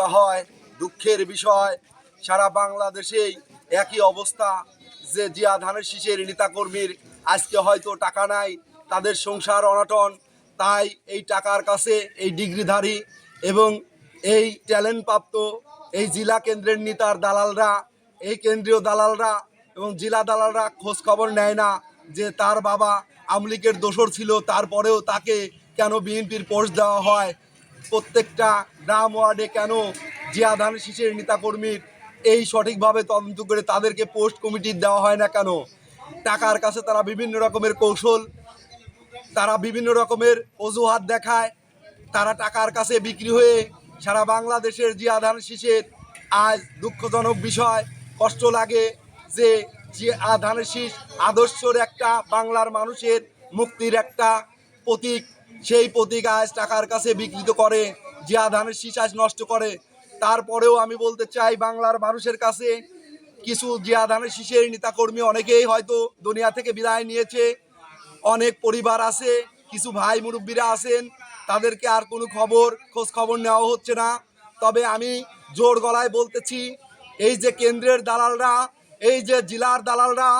চিন্তা হয়, দুঃখের বিষয়। সারা বাংলাদেশেই একই অবস্থা। যে জিয়া ধানের শীষের নেতাকর্মীর আজকে হয়তো টাকা নাই, তাদের সংসার অনটন, তাই এই টাকার কাছে এই ডিগ্রিধারী এবং এই ট্যালেন্ট প্রাপ্ত এই জেলা কেন্দ্রের নেতার দালালরা, এই কেন্দ্রীয় দালালরা এবং জেলা দালালরা খোঁজ খবর নেয় না যে তার বাবা আমলিকের দোসর ছিল, তারপরেও তাকে কেন বিএনপির পোস্ট দেওয়া হয় প্রত্যেকটা গ্রাম ওয়ার্ডে কেন জিয়া ধান শীষের নেতাকর্মীর এই সঠিকভাবে তদন্ত করে তাদেরকে পোস্ট কমিটি দেওয়া হয় না কেন? টাকার কাছে তারা বিভিন্ন রকমের কৌশল, তারা বিভিন্ন রকমের অজুহাত দেখায়, তারা টাকার কাছে বিক্রি হয়ে সারা বাংলাদেশের জিয়া ধান শীষের আজ দুঃখজনক বিষয়, কষ্ট লাগে যে জিয়া ধানের শীষ আদর্শর একটা, বাংলার মানুষের মুক্তির একটা প্রতীক। সেই প্রতীক আজ টাকার কাছে বিকৃত করে, জিয়া ধানের আজ নষ্ট করে। তারপরেও আমি বলতে চাই, বাংলার মানুষের কাছে কিছু জিয়া ধানের শীষের নেতাকর্মী অনেকেই হয়তো দুনিয়া থেকে বিদায় নিয়েছে। অনেক পরিবার আছে, কিছু ভাই মুরব্বীরা আছেন, তাদেরকে আর কোনো খবর, খোঁজ খবর নেওয়া হচ্ছে না। তবে আমি জোর গলায় বলতেছি, এই যে কেন্দ্রের দালালরা, এই যে জেলার দালালরা,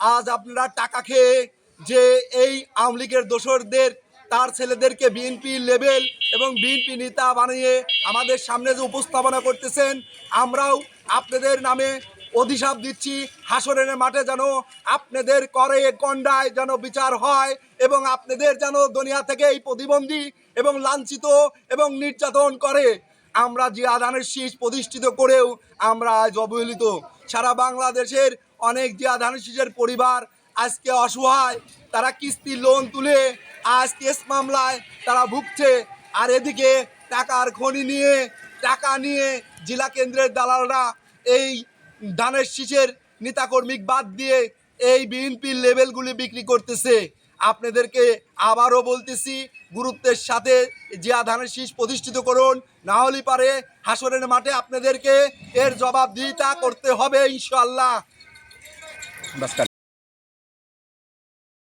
আজ আপনারা টাকা খেয়ে যে এই আওয়ামী লীগের দোসরদের তার ছেলেদেরকে বিএনপি লেভেল এবং বিএনপি নেতা বানিয়ে আমাদের সামনে যে উপস্থাপনা করতেছেন, আমরাও আপনাদের নামে অধিশাপ দিচ্ছি, হাসরের মাঠে যেন আপনাদের করে কন্ডায় যেন বিচার হয় এবং আপনাদের যেন দুনিয়া থেকে এই প্রতিবন্ধী এবং লাঞ্ছিত এবং নির্যাতন করে। আমরা আধানের শীষ প্রতিষ্ঠিত করেও আমরা আজ অবহেলিত। সারা বাংলাদেশের অনেক আধানের শীষের পরিবার আজকে অসহায়, তারা কিস্তি লোন তুলে আজ কেস মামলায় তারা ভুগছে। আর এদিকে টাকার খনি নিয়ে, টাকা নিয়ে জেলা কেন্দ্রের দালালরা এই ধানের শীষের নেতাকর্মিক বাদ দিয়ে এই বিএনপির লেভেলগুলি বিক্রি করতেছে। আপনাদেরকে আবারও বলতেছি, গুরুত্বের সাথে জিয়া ধানের শীষ প্রতিষ্ঠিত করুন, না হলে পারে হাসরের মাঠে আপনাদেরকে এর জবাবদিহিতা করতে হবে ইনশাল্লাহ